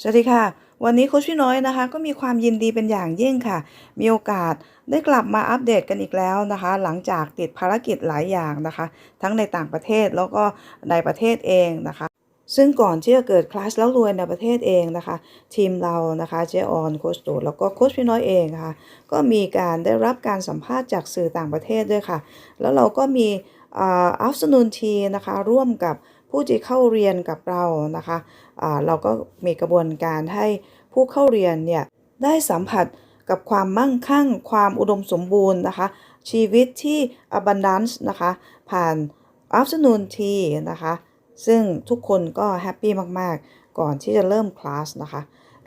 สวัสดีค่ะ วันนี้โคชพี่น้อยนะคะ ก็มีความยินดีเป็นอย่างยิ่งค่ะ มีโอกาสได้กลับมาอัปเดตกันอีกแล้วนะคะ หลังจากติดภารกิจหลายอย่างนะคะ ทั้งในต่างประเทศแล้วก็ในประเทศเองนะคะซึ่งก่อนที่จะเกิดคลาสแล้วรวยในประเทศเองนะคะ ทีมเรานะคะเจออนโคชโตแล้วก็โคชพี่น้อยเองค่ะก็มีการได้รับการสัมภาษณ์จากสื่อต่างประเทศด้วยค่ะ แล้วเราก็มีอ่า afternoon tea นะคะ ร่วมกับผู้ที่เข้าเรียนกับเรานะคะ เราก็มีกระบวนการให้ผู้เข้าเรียนเนี่ยได้สัมผัสกับความมั่งคั่ง ความอุดมสมบูรณ์นะคะ ชีวิตที่ abundance นะคะ ผ่าน afternoon tea นะคะ ซึ่งทุกคนก็แฮปปี้มากๆ ก่อนที่จะเริ่มคลาสนะคะ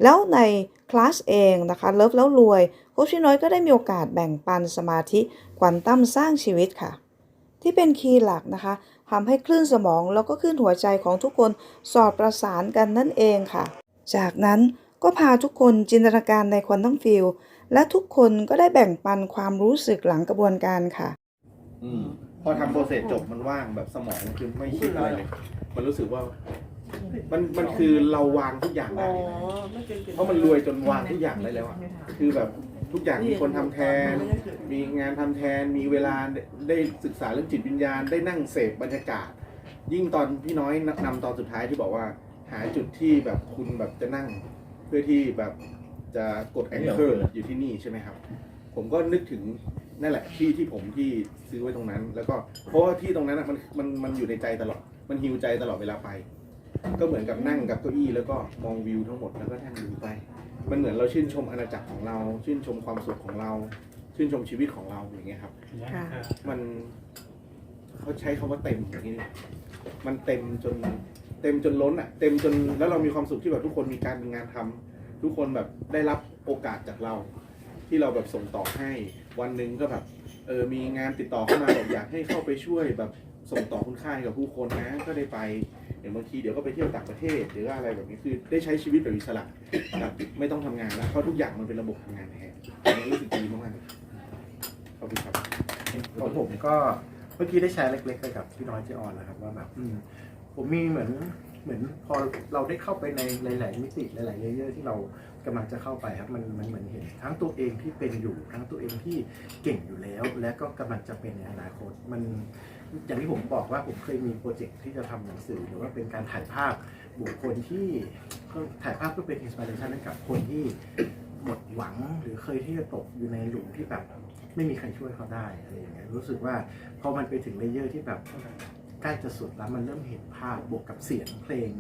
แล้วในคลาสเองนะคะเลิฟแล้วรวยโค้ชพี่น้อยก็ได้มีโอกาสแบ่งปันสมาธิควอนตั้มสร้างชีวิตค่ะ ที่เป็นคีย์หลักนะคะ ทำให้คลื่นสมองแล้วก็คลื่นหัวใจของทุกคนสอดประสานกันนั่นเองค่ะ จากนั้นก็พาทุกคนจินตนาการในควอนตัมฟิลและทุกคนก็ได้แบ่งปันความรู้สึกหลังกระบวนการค่ะ อืมพอทำโปรเซสจบมันว่างแบบสมองคือไม่คิดอะไรเลย มันรู้สึกว่า มันมันคือเราวางทุกอย่างได้ เพราะมันรวยจนวางทุกอย่างได้แล้วอะคือแบบ ทุกอย่างมีคนทำแทน มีงานทำแทน มีเวลาได้ศึกษาเรื่องจิตวิญญาณ ได้นั่งเสพบรรยากาศ ยิ่งตอนพี่น้อยนำตอนสุดท้ายที่บอกว่า หาจุดที่แบบคุณแบบจะนั่ง เพื่อที่แบบจะกดแองเกอร์อยู่ที่นี่ใช่ไหมครับ ผมก็นึกถึงนั่นแหละที่ที่ผมที่ซื้อไว้ตรงนั้น แล้วก็เพราะว่าที่ตรงนั้นอะมันมันมันอยู่ในใจตลอด มันฮิวใจตลอดเวลาไป ก็เหมือนกับนั่งกับเก้าอี้แล้วก็มองวิวทั้งหมดแล้วก็นั่งดูไป มันเหมือนเราชื่นชมอาณาจักรของเรา ชื่นชมความสุขของเรา ชื่นชมชีวิตของเราอย่างเงี้ยครับ ค่ะ มันเขาใช้คำว่าเต็มอย่างนี้ดีกว่ามันเต็มจนเต็มจนล้นอะ เต็มจนแล้วเรามีความสุขที่แบบทุกคนมีการมีงานทำทุกคนแบบได้รับโอกาสจากเรา ที่เราแบบส่งต่อให้วันหนึ่งก็แบบเออมีงานติดต่อเข้ามาบอกอยากให้เข้าไปช่วยแบบส่งต่อคุณค่าให้กับผู้คนนะก็ได้ไป อย่างบางทีเดี๋ยวก็ไปเที่ยวต่างประเทศ หรือว่าอะไรแบบนี้คือได้ใช้ชีวิตแบบอิสระแบบไม่ต้องทำงานแล้วเพราะทุกอย่างมันเป็นระบบทำงานแทนอันนี้รู้สึกดีมากๆขอบคุณครับ ของผมก็เมื่อกี้ได้แชร์เล็กๆไปกับพี่น้อยเจออนนะครับ ว่าแบบอืมผมมีเหมือนเหมือนพอเราได้เข้าไปในหลาย ๆ มิติหลายๆเลเยอร์ที่เรากำลังจะเข้าไปครับมันมันเหมือนเห็นทั้งตัวเองที่เป็นอยู่ทั้งตัวเองที่เก่งอยู่แล้ว และก็กำลังจะเป็นในอนาคตมัน อย่างที่ผมบอกว่าผมเคยมีโปรเจกต์ที่จะทำหนังสือหรือว่าเป็นการถ่ายภาพบุคคลที่ก็ถ่ายภาพเพื่อเป็นอินสปิเรชันให้กับคนที่หมดหวังหรือเคยที่จะตกอยู่ในหลุมที่แบบไม่มีใครช่วยเขาได้อะไรอย่างเงี้ยรู้สึกว่าพอมันไปถึงเลเยอร์ที่แบบใกล้จะสุดแล้วมันเริ่มเห็นภาพบวกกับเสียงเพลง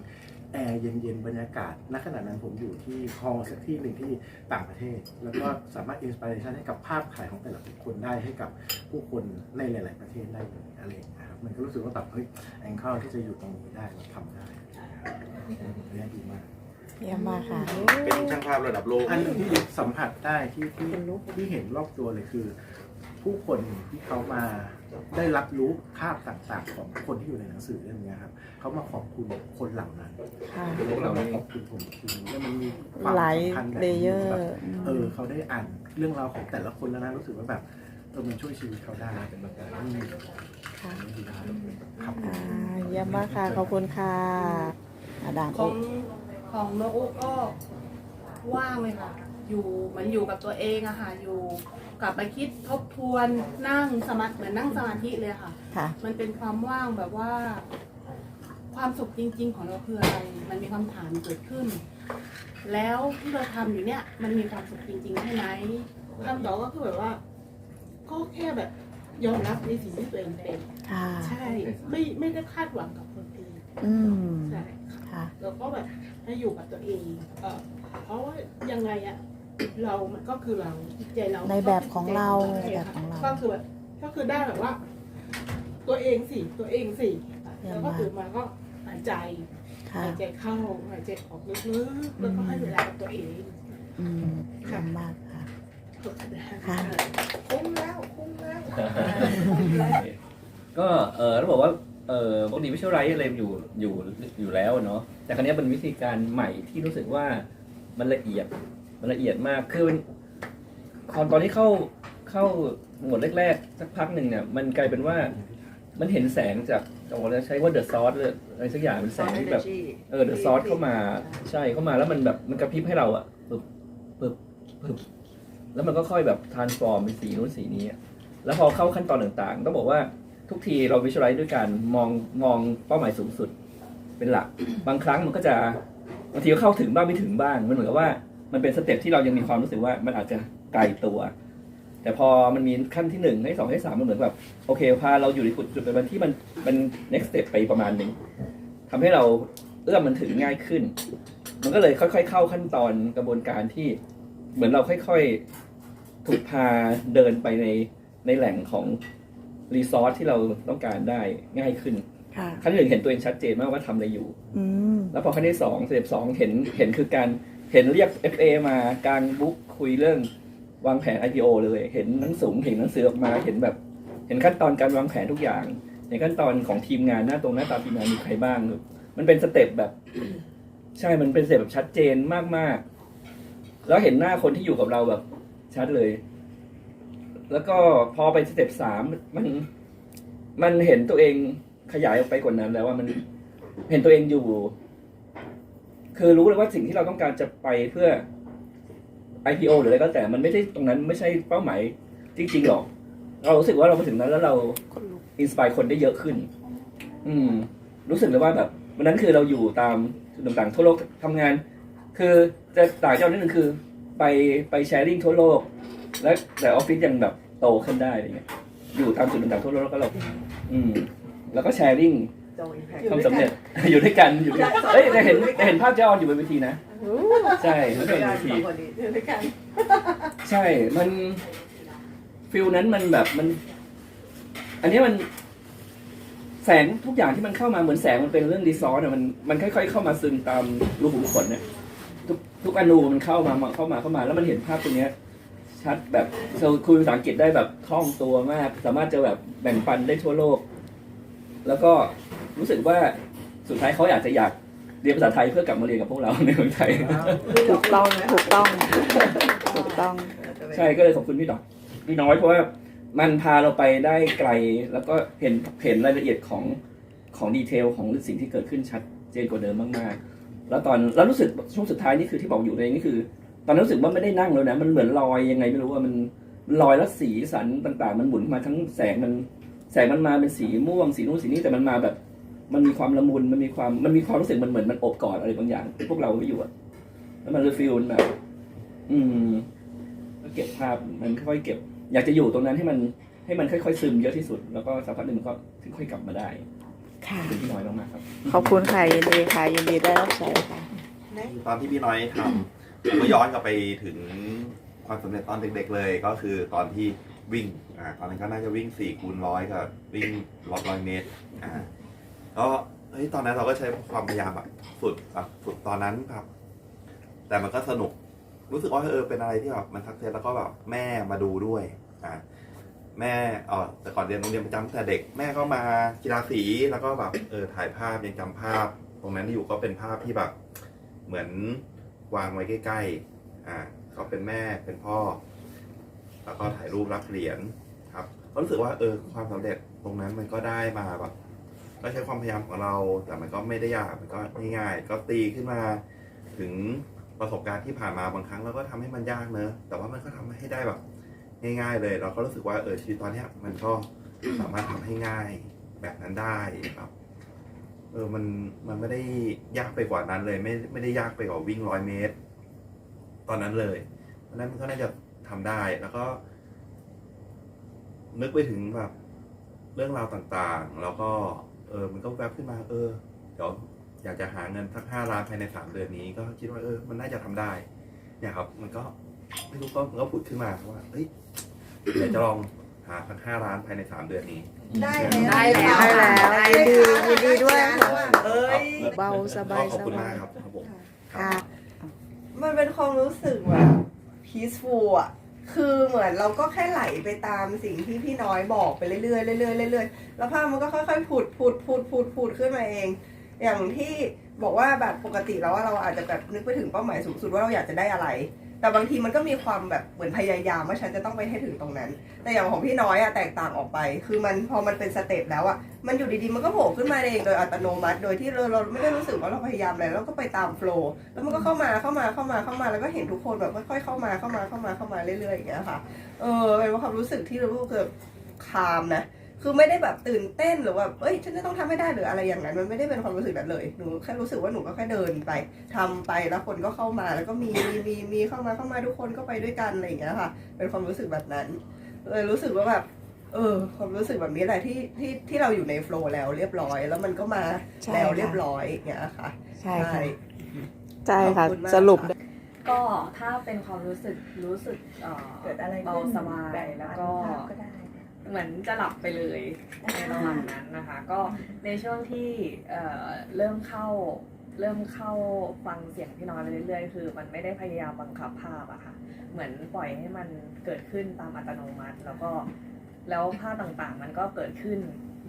แอร์เย็นๆ บรรยากาศ ณ ขณะนั้นผมอยู่ที่ฮอลล์สักที่หนึ่งที่ต่างประเทศ แล้วก็สามารถอินสปิเรชันให้กับภาพถ่ายของแต่ละบุคคลได้ให้กับผู้คนในหลาย ๆ ประเทศได้เลยอะไรอย่างเงี้ยครับ มันก็รู้สึกว่าแบบเฮ้ยแองเกิลที่จะอยู่ตรงนี้ได้เราทำได้เรียดีมาก เยี่ยมมากค่ะ เป็นช่างภาพระดับโลก อันหนึงที่สัมผัสได้ที่ที่ที่เห็นรอบตัวเลยคือ ผู้คนที่เขามาได้รับรู้ภาพต่างๆ ของคนที่อยู่ในหนังสือเล่มเนี้ยครับเขามาขอบคุณคนเหล่านั้นค่ะแล้วเราขอบคุณผมทีแล้วมันมีความหลายสัมพันธ์แบบเลนี้เยอร์แบบเออเขาได้อ่านเรื่องราวของแต่ละคนแล้วนะรู้สึกว่าแบบเออมันช่วยชีวิตเขาได้เป็นแบบนั้นอืมค่ะดีครับครับ อ่าเยี่ยมมากค่ะ ขอบคุณค่ะอาดามของของโนอุก็ว่างเลยค่ะ อยู่เหมือนอยู่กับตัวเองอะค่ะอยู่กลับไปคิดทบทวนนั่งสมาธิเหมือนนั่งสมาธิเลยค่ะ ค่ะ มันเป็นความว่างแบบว่า ความสุขจริง ๆ ของเราคืออะไร มันมีคำถามเกิดขึ้น แล้วที่เราทำอยู่เนี่ย มันมีความสุขจริงๆใช่ไหมคำตอบก็คือแบบว่า ก็แค่แบบยอมรับในสิ่งที่ตัวเองเป็นค่ะ ใช่ ไม่ไม่ได้คาดหวังกับคนอื่นอืม ใช่ค่ะ ค่ะ แล้วก็แบบให้อยู่กับตัวเองเออเพราะว่ายังไงอะ เรามันก็คือเราจิตใจเราในแบบของเราใช่ในแบบของเรา ก็คือแบบก็คือได้แบบว่า ตัวเองสิตัวเองสิเยี่ยมแล้วก็มากตื่นมาก็หายใจค่ะหายใจเข้าหายใจออกลึกๆแล้วก็ให้เวลากับตัวเองอืมเยี่ยมมากค่ะค่ะคุ้มแล้วคุ้มแล้วก็เออต้องบอกว่าเออปกติวิชวลไรอะไรอยู่อยู่อยู่แล้วเนาะแต่ครั้นี้ยเป็นวิธีการใหม่ที่รู้สึกว่ามันละเอียด มันละเอียดมากคือมันตอนตอนที่เข้าเข้าหมวดแรกๆสักพักหนึ่งเนี่ย มันกลายเป็นว่ามันเห็นแสงจากจะบอกว่าใช้ว่าเดอะซอสเลยอะไรสักอย่างเป็นแสงที่แบบเออเดอะซอสเข้ามาใช่เข้ามาแล้วมันแบบมันกระพริบให้เราอะปึ๊บปึ๊บปึ๊บแล้วมันก็ค่อยแบบทานฟอร์มเป็นสีนู้นสีนี้อะแล้วพอเข้าขั้นตอนต่างๆ ต้องบอกว่าทุกทีเราวิชวลไลซ์ด้วยการมองมองเป้าหมายสูงสุด เป็นหลัก บางครั้งมันก็จะบางทีก็เข้าถึงบ้างไม่ถึงบ้าง มันเหมือนกับว่า มันเป็นสเต็ปที่เรายังมีความรู้สึกว่ามันอาจจะไกลตัว แต่พอมันมีขั้นที่หนึ่งให้สองให้สามมันเหมือนแบบโอเคพาเราอยู่ในจุดจุดเป็นที่มันมัน next step ไปประมาณหนึ่งทำให้เราเอื้อมมันถึงง่ายขึ้น มันก็เลยค่อย ๆ เข้าขั้นตอนกระบวนการที่เหมือนเราค่อยๆถูกพาเดินไปในในแหล่งของรีซอสที่เราต้องการได้ง่ายขึ้นค่ะขั้นที่หนึ่งเห็นตัวเองชัดเจนมากว่าทำอะไรอยู่อืมแล้วพอขั้นที่สองสเต็ปสองเห็นเห็นคือการ เห็นเรียก FA มากลางบุ๊กคุยเรื่องวางแผน IPO เลย เห็นหนังสูงเห็นหนังสือออกมา เห็นแบบ เห็นขั้นตอนการวางแผนทุกอย่างเห็นขั้นตอนของทีมงานหน้าตรงหน้าตาทีมงานมีใครบ้าง มันเป็นสเต็ปแบบ ใช่ มันเป็นสเต็ปแบบชัดเจนมากๆ แล้วเห็นหน้าคนที่อยู่กับเราแบบ ชัดเลย แล้วก็พอไปสเต็ปสามมัน มันเห็นตัวเองขยายออกไปกว่านั้นแล้วว่ามันเห็นตัวเองอยู่ คือรู้เลยว่าสิ่งที่เราต้องการจะไปเพื่อ IPO หรืออะไรก็แต่มันไม่ใช่ตรงนั้นไม่ใช่เป้าหมายจริงๆหรอก เรารู้สึกว่าเรามาถึงนั้นแล้วเราอินสปายคนได้เยอะขึ้น อืม รู้สึกเลยว่าแบบวันนั้นคือเราอยู่ตามจุดต่างๆทั่วโลกทำงาน คือจะต่างจากนิดนึงคือ ไปไปแชร์ลิงทั่วโลก และแต่ออฟฟิศยังแบบโตขึ้นได้อะไรเงี้ยอยู่ตามจุดต่างๆทั่วโลกแล้วก็เรา อืม แล้วก็แชร์ลิง ความสำเร็จ อยู่ด้วยกันอยู่ด้วยเฮ้ยได้เห็นได้เห็นภาพเจ้าออนอยู่บนเวทีนะ ใช่แล้วก็เห็นเวทีใช่ มันฟิลนั้นมันแบบมัน อันนี้มัน แสงทุกอย่างที่มันเข้ามาเหมือนแสงมันเป็นเรื่องดีซอร์อะมันมันค่อยๆเข้ามาซึมตามรูขุมขนเนี่ยทุกทุกอนูมันเข้ามามาเข้ามาเข้ามา แล้วมันเห็นภาพตรงเนี้ย ชัดแบบเราคุยภาษาอังกฤษได้แบบคล่องตัวมาก สามารถจะแบบแบ่งปันได้ทั่วโลก แล้วก็ รู้สึกว่าสุดท้ายเขาอยากจะอยากเรียนภาษาไทยเพื่อกลับมาเรียนกับพวกเราในเมืองไทย ถูกต้องถูกต้องถูกต้อง ใช่ก็เลยขอบคุณพี่ดอกพี่น้อยเพราะว่ามันพาเราไปได้ไกลแล้วก็เห็นเห็นรายละเอียดของของดีเทลของสิ่งที่เกิดขึ้นชัดเจนกว่าเดิมมากๆ แล้วตอนแล้วรู้สึกช่วงสุดท้ายนี่คือที่บอกอยู่เลยนี่คือ ตอนนั้นรู้สึกว่าไม่ได้นั่งแล้วนะมันเหมือนลอยยังไงไม่รู้ว่ามันมันลอยแล้วสีสันต่างๆ มันหมุนมาทั้งแสงมันแสงมันมาเป็นสีม่วงสีนู้นสีนี้แต่มันมาแบบ มันมีความละมุนมันมีความมันมีความรู้สึกมันเหมือนมันอบกอดอะไรบางอย่างพวกเราไม่อยู่อะแล้วมันเลยฟีลแบบ อืมก็เก็บภาพมันค่อยๆเก็บ อยากจะอยู่ตรงนั้นให้มันให้มันค่อยๆซึมเยอะที่สุด แล้วก็สักพักหนึ่งมันก็ถึงค่อยกลับมาได้ค่ะเป็นพี่น้อยมากๆครับ ขอบคุณค่ะยินดีค่ะยินดีได้รับใช้ค่ะ ตอนที่พี่น้อยทำผมก็ย้อนกลับไปถึงความสำเร็จตอนเด็กๆเลย ก็คือตอนที่วิ่งอ่าตอนนั้นก็น่าจะวิ่ง4คูณร้อยกับวิ่งร้อยร้อยเมตรอ่า ก็เฮ้ยตอนนั้นเราก็ใช้ความพยายามแบบสุดแบบสุดตอนนั้นครับ แต่มันก็สนุกรู้สึกว่าเออเป็นอะไรที่แบบมันทักเซสแล้วก็แบบแม่มาดูด้วยอ่าแม่เออแต่ก่อนเรียนโรงเรียนประจำแต่เด็กแม่ก็มากีฬาสีแล้วก็แบบเออถ่ายภาพยังจำภาพ ตรงนั้นอยู่ก็เป็นภาพที่แบบเหมือนวางไว้ใกล้ๆอ่าก็เป็นแม่เป็นพ่อ แล้วก็ถ่ายรูปรับเหรียญครับก็รู้สึกว่าเออความสำเร็จตรงนั้นมันก็ได้มาแบบ ก็ใช้ความพยายามของเรา แต่มันก็ไม่ได้ยากมันก็ง่ายๆก็ตีขึ้นมาถึงประสบการณ์ที่ผ่านมาบางครั้งเราก็ทำให้มันยากเนอะแต่ว่ามันก็ทำให้ได้แบบ ง่าย ๆ เลย เราก็รู้สึกว่าเออชีวิตตอนเนี้ยมันก็สามารถทำให้ง่ายแบบนั้นได้ครับเออมันมันไม่ได้ยากไปกว่านั้นเลย ไม่ไม่ได้ยากไปกว่าวิ่งร้อยเมตร ตอนนั้นเลยเพราะฉะนั้นมันก็น่าจะทำได้แล้วก็ นึกไปถึงแบบเรื่องราวต่างๆ แล้วก็ เออมันก็แวบขึ้นมาเออเดี๋ยวอยากจะหาเงินสักห้าล้านภายในสามเดือนนี้ ก็คิดว่าเออมันน่าจะทำได้ เนี่ยครับ มันก็ไม่รู้ก็มันก็ผุดขึ้นมาว่าเฮ้ยเดี๋ยวจะลองหาสักห้าล้านภายในสามเดือนนี้ ได้ได้แล้วได้แล้วยินดียินดีด้วยค่ะเอ้ยเบาสบายขอบคุณสบายมากครับครับผมค่ะมันเป็นความรู้สึกแบบ peaceful อะ คือเหมือนเราก็แค่ไหลไปตามสิ่งที่พี่น้อยบอกไปเรื่อยๆเรื่อยๆเรื่อยๆแล้วภาพมันก็ค่อยๆผุดผุดผุดผุดผุดขึ้นมาเอง อย่างที่บอกว่าแบบปกติแล้วว่าเราอาจจะแบบนึกไปถึงเป้าหมายสูงสุดว่าเราอยากจะได้อะไร แต่บางทีมันก็มีความแบบเหมือนพยายามว่าฉันจะต้องไปให้ถึงตรงนั้น แต่อย่างของพี่น้อยอะแตกต่างออกไป คือมันพอมันเป็นสเต็ปแล้วอะมันอยู่ดีๆมันก็โผล่ขึ้นมาเองโดยอัตโนมัติ โดยที่เราเราไม่ได้รู้สึกว่าเราพยายามอะไรเราก็ไปตามโฟล์แล้วมันก็เข้ามาเข้ามาเข้ามาเข้ามาแล้วก็เห็นทุกคนแบบค่อยๆเข้ามาเข้ามาเข้ามาเข้ามาเรื่อยๆอย่างเงี้ยค่ะ เออเป็นความรู้สึกที่เรู้สึกคามนะ คือไม่ได้แบบตื่นเต้นหรือว่าเอ้ยฉันจะต้องทำให้ได้หรืออะไรอย่างนั้นมันไม่ได้เป็นความรู้สึกแบบเลยหนูแค่รู้สึกว่าหนูก็แค่เดินไปทำไปแล้วคนก็เข้ามาแล้วก็มีมีมีมีเข้ามาเข้ามาทุกคนก็ไปด้วยกันอะไรอย่างเงี้ยค่ะ เป็นความรู้สึกแบบนั้นเลยรู้สึกว่าแบบเออความรู้สึกแบบนี้แหละที่ที่ที่เราอยู่ในโฟล์แล้วเรียบร้อย แล้วมันก็มาใช่แล้วค่ะเรียบร้อยอย่างเงี้ยค่ะ ใช่ค่ะใช่ขค่ะอบคุณมากสรุปค่ะก็ถ้าเป็นความรู้สึกรู้สึกเอ่อเกิดอะไรเบาขึ้นสบายแล้วก็ก็ได้ เหมือนจะหลับไปเลยในระหว่างนั้นนะคะ ก็ในช่วงที่เอ่อเริ่มเข้าเริ่มเข้าฟังเสียงพี่น้อยไปเรื่อยๆ คือ มันไม่ได้พยายามบังคับภาพอะค่ะ เหมือนปล่อยให้มันเกิดขึ้นตามอัตโนมัติ แล้วก็แล้วภาพต่างๆ มันก็เกิดขึ้น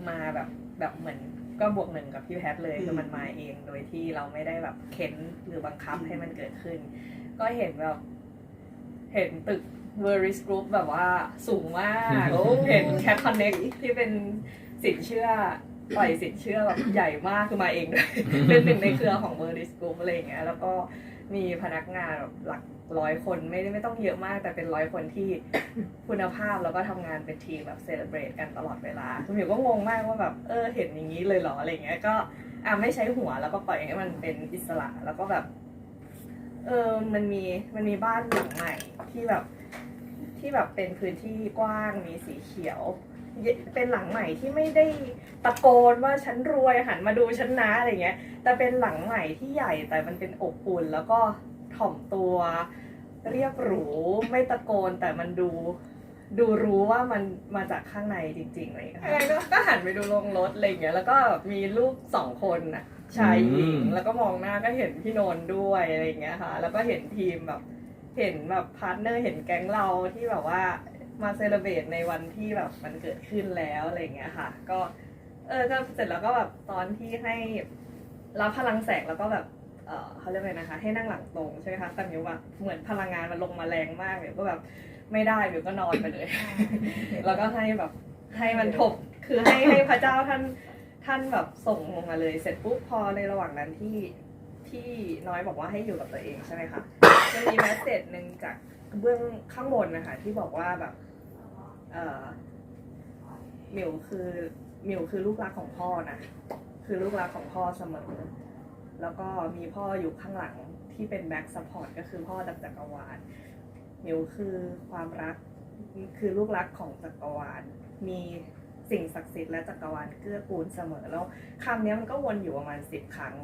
มาแบบแบบเหมือนก็บวกหนึ่งกับพี่แพทเลยคือมันมาเองโดยที่เราไม่ได้แบบเข็นหรือบังคับให้มันเกิดขึ้น ก็เห็นแบบเห็นตึก v e r i s Group แบบว่าสูงมากเห็น Cat Connect ที่เป็นสินเชื่อปล่อยสินเชื่อแบบใหญ่มากคือมาเองด้วยเป็นหนึ่งในเครือของ v e r i s Group อะไรอย่างเงี้ยแล้วก็มีพนักงานแบบหลักร้อยคนไม่ได้ไม่ต้องเยอะมาก แต่เป็นร้อยคนที่คุณภาพแล้วก็ทำงานเป็นทีมแบบเซเลบรตกันตลอดเวลาคุณหมิวก็งงมากว่าแบบเออเห็นอย่างนี้เลยเหรออะไรอย่างเงี้ยก็อะไม่ใช้หัวแล้วก็ปล่อยให้มันเป็นอิสระแล้วก็แบบ เออมันมีมันมีบ้านหลังใหม่ที่แบบ ที่แบบเป็นพื้นที่กว้างมีสีเขียวเยเป็นหลังใหม่ที่ไม่ได้ตะโกนว่าฉันรวยหันมาดูฉันนะอะไรเงี้ย แต่เป็นหลังใหม่ที่ใหญ่แต่มันเป็นอบอุ่นแล้วก็ถ่อมตัวเรียบหรูไม่ตะโกนแต่มันดูดูรู้ว่ามันมาจากข้างในจริงๆอะไรเลยค่ะก็ก็หันไปดูลงรถอะไรอย่างเงี้ยแล้วก็มีลูกสองคนน่ะชายหญิงอืมแล้วก็มองหน้าก็เห็นพี่โนนด้วยอะไรอย่างเงี้ยค่ะ แล้วก็เห็นทีมแบบ เห็นแบบพาร์ทเนอร์เห็นแก๊งเราที่แบบว่ามาเซเลบรตในวันที่แบบมันเกิดขึ้นแล้วอะไรเงี้ยค่ะ ก็ เออก็เสร็จแล้วก็แบบตอนที่ให้รับพลังแสงแล้วก็แบบเออเขาเรียกอะไรนะคะ ให้นั่งหลังตรงใช่ไหมคะแต่มิวว่าเหมือนพลังงานมันลงมาแรงมากมิวก็แบบไม่ได้มิวก็นอนไปเลย แล้วก็ให้แบบให้มันถกคือให้ให้พระเจ้าท่านท่านแบบส่งลงมาเลย เสร็จปุ๊บพอในระหว่างนั้นที่ที่น้อยบอกว่าให้อยู่กับตัวเองใช่ไหมคะ จะมีแมสเซจหนึ่งจากเบื้องข้างบนนะคะ ที่บอกว่าแบบเออมิวคือมิวคือลูกรักของพ่อนะคือลูกรักของพ่อเสมอ แล้วก็มีพ่ออยู่ข้างหลังที่เป็นแบ็กซัพพอร์ตก็คือพ่อจากจักรวาลมิวคือความรักคือลูกรักของจักรวาลมีสิ่งศักดิ์สิทธิ์และจักรวาลเกื้อกูลเสมอแล้วคำนี้มันก็วนอยู่ประมาณสิบครั้ง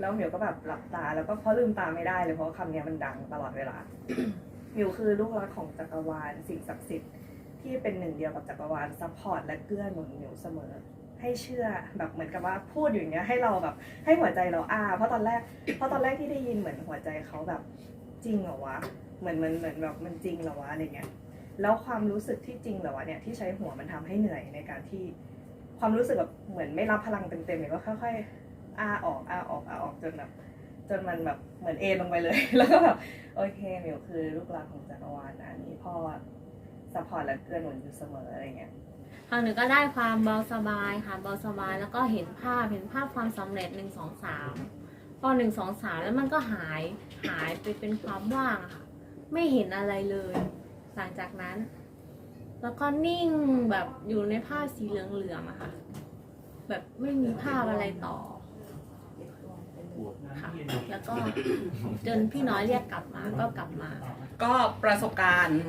แล้วมิวก็แบบหลับตา แล้วก็เพราะลืมตาไม่ได้เลยเพราะว่าคำนี้มันดังตลอดเวลา มิวคือลูกรักของจักรวาลสิ่งศักดิ์สิทธิ์ที่เป็นหนึ่งเดียวกับจักรวาลซัพพอร์ตและเกื้อหนุนมิวเสมอ ให้เชื่อแบบเหมือนกับว่าพูดอยู่อย่างเงี้ยให้เราแบบให้หัวใจเราอ้าเพราะตอนแรกเพราะตอนแรกที่ได้ยินเหมือนหัวใจเขาแบบจริงเหรอวะเหมือนเหมือนเหมือนแบบมันจริงเหรอวะอะไรเงี้ยแล้วความรู้สึกที่จริงเหรอวะเนี่ยที่ใช้หัวมันทำให้เหนื่อยในการที่ความรู้สึกแบบเหมือนไม่รับพลังเต็มๆเลยก็ค่อยๆ อ้าออกอ้าออกอ้าออกจนแบบจนมันแบบเหมือนเอนลงไปเลย แล้วก็แบบโอเคมิวคือลูกรักของจักรวาลนะอันนี้พ่อซัพพอร์ตและเกื้อหนุนอยู่เสมออะไรเงี้ยทางหนึ่งก็ได้ความเบาสบายค่ะเบาสบายแล้วก็เห็นภาพเห็นภาพความสำเร็จหนึ่งสองสามพอหนึ่งสองสามแล้วมันก็หายหายไปเป็นความว่างค่ะ ไม่เห็นอะไรเลย หลังจากนั้น แล้วก็นิ่งแบบอยู่ในภาพสีเหลืองๆอะค่ะ แบบไม่มีภาพอะไรต่อ ค่ะแล้วก็จนพี่น้อยเรียกกลับมาก็กลับมา ก็ประสบการณ์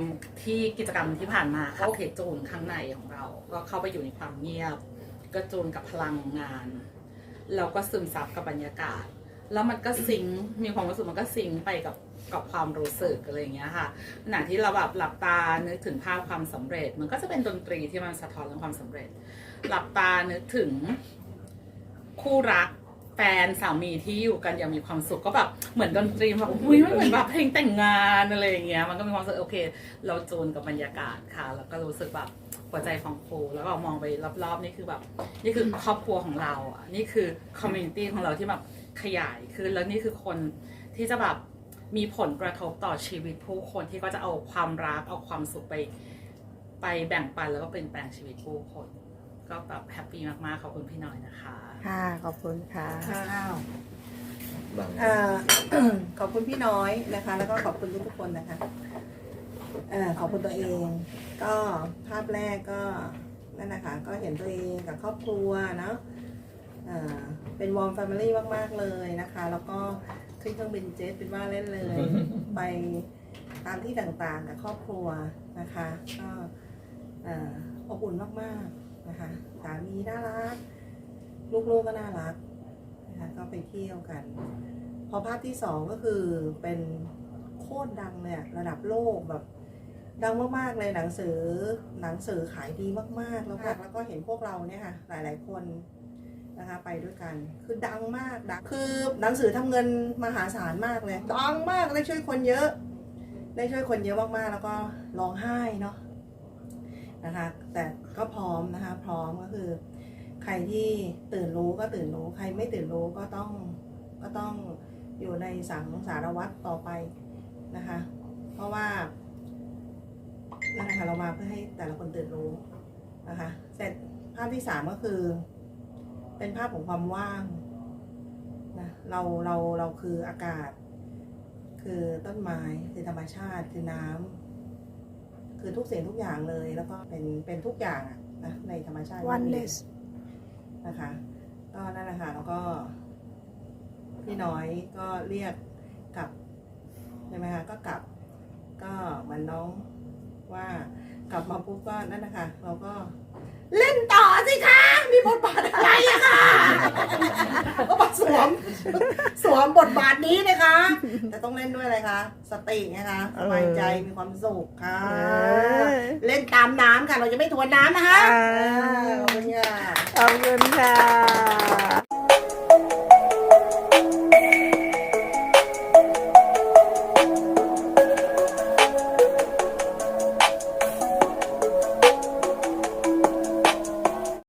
ที่กิจกรรมที่ผ่านมาก็โอเคจูนข้างในของเรา ก็เข้าไปอยู่ในความเงียบ ก็จูนกับพลังงานแล้วก็ซึมซับกับบรรยากาศ แล้วมันก็ซิงค์มีความรู้สึกมันก็ซิงค์ไปกับกับความรู้สึกอะไรอย่างเงี้ยค่ะขณะที่เราแบบหลับตานึกถึงภาพความสำเร็จ มันก็จะเป็นดนตรีที่มันสะท้อนเรื่องความสำเร็จ หลับตานึกถึงคู่รัก แฟนสามีที่อยู่กันอย่างมีความสุขก็แบบเหมือนดนตรีแบบอุ้ยไมันเหมือนแบบเพลงแต่งงานอะไรอย่างเงี้ยมันก็มีความสึกโอเค เราจูนกับบรรยากาศค่ะ แล้วก็รู้สึกแบบหัวใจของฟูแล้วก็มองไปรอบๆนี่คือแบบ นี่คือครอบครัวของเราอะนี่คือคอมมูนิตี้ของเราที่แบบขยายขึ้นแล้วนี่คือคนที่จะแบบมีผลกระทบต่อชีวิตผู้คนที่ก็จะเอาความรักเอาความสุขไป ไปแบ่งปันแล้วก็เปลี่ยนแปลงชีวิตผู้คน ก็แบบแฮปปี้มากๆ ขอบคุณพี่หน่อยนะคะ ค่ะขอบคุณค่ะ อ้าวบางเอ่อขอบคุณพี่น้อยนะคะ แล้วก็ขอบคุณทุกๆคนนะคะเอ่อขอบคุณตัวเอง ก็ภาพแรกก็นั่นนะคะก็เห็นตัวเองกับครอบครัวเนาะเอ่อเป็นวอร์มแฟมิลี่มากๆเลยนะคะ แล้วก็ขึ้นเครื่องบินเจ็ตเป็นว่าเล่นเลย ไปตามที่ต่างๆกับครอบครัวนะคะ ก็เอ่ออบอุ่นมากๆ นะคะสามีน่ารัก ลูกๆก็น่ารักนะคะก็ไปเที่ยวกัน พอภาพที่สองก็คือเป็นโคตรดังเลยอะระดับโลกแบบ ดังมากๆเลยหนังสือหนังสือขายดีมากๆ แล้วก็แล้วก็เห็นพวกเราเนี่ยค่ะ หลายๆคนนะคะไปด้วยกันคือดังมากดังคือหนังสือทำเงินมหาศาลมากเลยดังมากได้ช่วยคนเยอะ ได้ช่วยคนเยอะมากๆ แล้วก็ร้องไห้เนาะ นะคะ แต่ก็พร้อมนะคะ พร้อมก็คือ ใครที่ตื่นรู้ก็ตื่นรู้ ใครไม่ตื่นรู้ก็ต้องก็ต้องอยู่ในสังสารวัตรต่อไปนะคะ เพราะว่านั่นนะคะเรามาเพื่อให้แต่ละคนตื่นรู้นะคะ เสร็จภาพที่สามก็คือ เป็นภาพของความว่างนะเราเราเราคืออากาศ คือต้นไม้คือธรรมชาติคือน้ำ คือทุกสิ่งทุกอย่างเลย แล้วก็เป็นเป็นทุกอย่างอะนะในธรรมชาติ Oneness นะคะก็นั่นแหละค่ะแล้วก็ พี่น้อยก็เรียกกลับใช่ไหมคะก็กลับ ก็เหมือนน้องว่ากลับมาปุ๊บก็นั่นนะคะ เราก็เล่นต่อสิคะ มีบทบาทอะไรอะค่ะก็มาสวมส วมบทบาทนี้นะคะ แต่ต้องเล่นด้วยอะไรคะสตินะคะสบายใจมีความสุขค่ะเออเล่นตามน้ำค่ะ เราจะไม่ทวนน้ำนะคะอ่าเออขอบคุณค่ะขอบคุณค่ะ